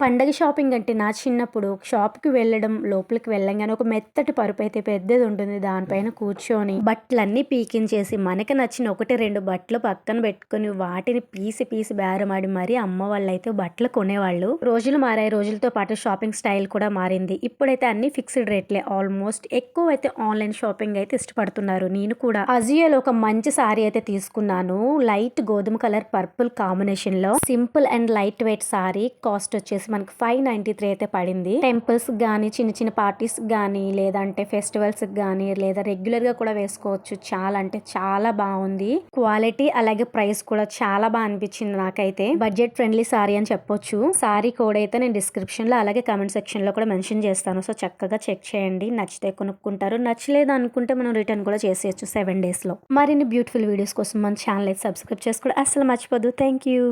పండగ షాపింగ్ అంటే నా చిన్నప్పుడు షాప్కి వెళ్ళడం లోపలికి వెళ్ళంగానే ఒక మెత్తటి పరుపు అయితే పెద్దది ఉంటుంది. దానిపైన కూర్చొని బట్టలన్నీ పీకించేసి మనకి నచ్చిన ఒకటి రెండు బట్టలు పక్కన పెట్టుకుని వాటిని పీసి పీసి బేరమాడి మరీ అమ్మ వాళ్ళు అయితే బట్టలు కొనేవాళ్ళు. రోజులు మారాయి. రోజులతో పాటు షాపింగ్ స్టైల్ కూడా మారింది. ఇప్పుడైతే అన్ని ఫిక్స్డ్ రేట్లే. ఆల్మోస్ట్ ఎక్కువ అయితే ఆన్లైన్ షాపింగ్ అయితే ఇష్టపడుతున్నారు. నేను కూడా అజియోలో ఒక మంచి సారీ అయితే తీసుకున్నాను. లైట్ గోధుమ కలర్ పర్పుల్ కాంబినేషన్లో simple and light weight sorry. Cost వచ్చేసి మనకి ఫైవ్ నైన్టీ త్రీ అయితే పడింది. టెంపుల్స్ కానీ చిన్న చిన్న పార్టీస్ కానీ లేదంటే ఫెస్టివల్స్ కానీ లేదా రెగ్యులర్గా కూడా వేసుకోవచ్చు. చాలా అంటే చాలా బాగుంది. క్వాలిటీ అలాగే ప్రైస్ కూడా చాలా బాగా అనిపించింది నాకైతే. బడ్జెట్ ఫ్రెండ్లీ సారీ అని చెప్పొచ్చు. సారీ కోడ్ అయితే నేను డిస్క్రిప్షన్లో అలాగే కమెంట్ సెక్షన్లో కూడా మెన్షన్ చేస్తాను. సో చక్కగా చెక్ చేయండి. నచ్చితే కొనుక్కుంటారు. నచ్చలేదు అనుకుంటే మనం రిటర్న్ కూడా చేసేయచ్చు సెవెన్ డేస్లో. మరిన్ని బ్యూటిఫుల్ వీడియోస్ కోసం మన ఛానల్ అయితే సబ్స్క్రైబ్ చేసుకోవడం అసలు మర్చిపోదు థ్యాంక్ యూ